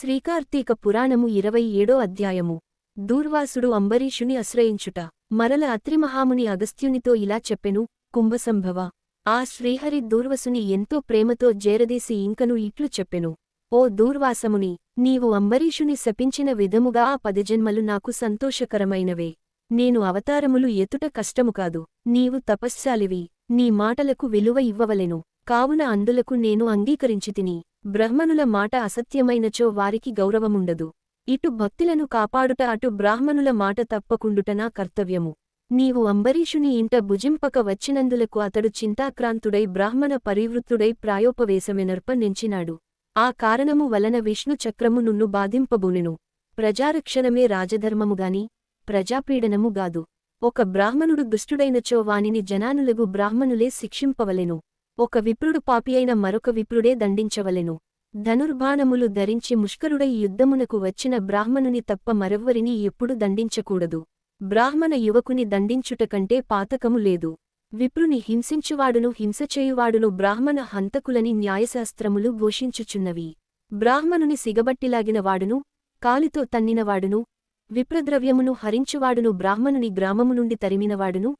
శ్రీకార్తీక పురాణము ఇరవై ఏడో అధ్యాయము. దూర్వాసుడు అంబరీషుని ఆశ్రయించుట. మరల అత్రిమహాముని అగస్త్యునితో ఇలా చెప్పెను కుంభసంభవ. ఆ శ్రీహరి దూర్వసుని ఎంతో ప్రేమతో జేరదీసి ఇంకను ఇట్లు చెప్పెను. ఓ దూర్వాసముని నీవు అంబరీషుని శపించిన విధముగా ఆ పదజన్మలు నాకు సంతోషకరమైనవే. నేను అవతారములు ఎతుట కష్టము కాదు. నీవు తపశ్శాలివి. నీ మాటలకు విలువ ఇవ్వవలెను. కావున అందులకు నేను అంగీకరించితిని. బ్రహ్మనుల మాట అసత్యమైనచో వారికి గౌరవముండదు. ఇటు భక్తులను కాపాడుట అటు బ్రాహ్మణుల మాట తప్పకుండుట నా కర్తవ్యము. నీవు అంబరీషుని ఇంట భుజింపక వచ్చినందులకు అతడు చింతాక్రాంతుడై బ్రాహ్మణ పరివృత్తుడై ప్రాయోపవేశమెనర్ప నెంచినాడు. ఆ కారణము వలన విష్ణు చక్రము నున్ను బాధింపబూనెను. ప్రజారక్షణమే రాజధర్మముగాని ప్రజాపీడనము గాదు. ఒక బ్రాహ్మణుడు దుష్టుడైనచో వానిని జనానులగు బ్రాహ్మణులే శిక్షింపవలెను. ఒక విప్రుడు పాపియైన మరొక విప్రుడే దండించవలెను. ధనుర్బాణములు ధరించి ముష్కరుడై యుద్ధమునకు వచ్చిన బ్రాహ్మణుని తప్ప మరెవ్వరినీ ఎప్పుడు దండించకూడదు. బ్రాహ్మణ యువకుని దండించుటకంటే పాతకము లేదు. విప్రుని హింసించువాడును హింసచేయువాడును బ్రాహ్మణ హంతకులని న్యాయశాస్త్రములు ఘోషించుచున్నవి. బ్రాహ్మణుని సిగబట్టిలాగినవాడును కాలితో తన్నినవాడును విప్రద్రవ్యమును హరించువాడును బ్రాహ్మణుని గ్రామము నుండి తరిమినవాడును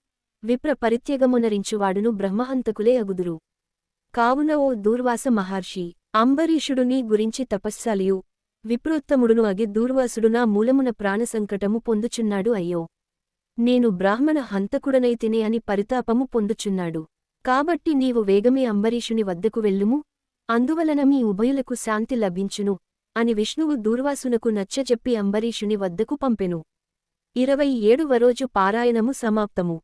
విప్ర పరిత్యగమునరించువాడును బ్రహ్మహంతకులే అగుదురు. కావున ఓ దూర్వాస మహర్షి అంబరీషుడుని గురించి తపస్సాలియు. విప్రోత్తముడును అగి దూర్వాసుడునా మూలమున ప్రాణసంకటము పొందుచున్నాడు అయ్యో. నేను బ్రాహ్మణ హంతకుడనైతినే అని పరితాపము పొందుచున్నాడు. కాబట్టి నీవు వేగమే అంబరీషుని వద్దకు వెళ్ళుము. అందువలన మీ ఉభయులకు శాంతి లభించును అని విష్ణువు దూర్వాసునకు నచ్చజెప్పి అంబరీషుని వద్దకు పంపెను. ఇరవై ఏడువ రోజు పారాయణము సమాప్తము.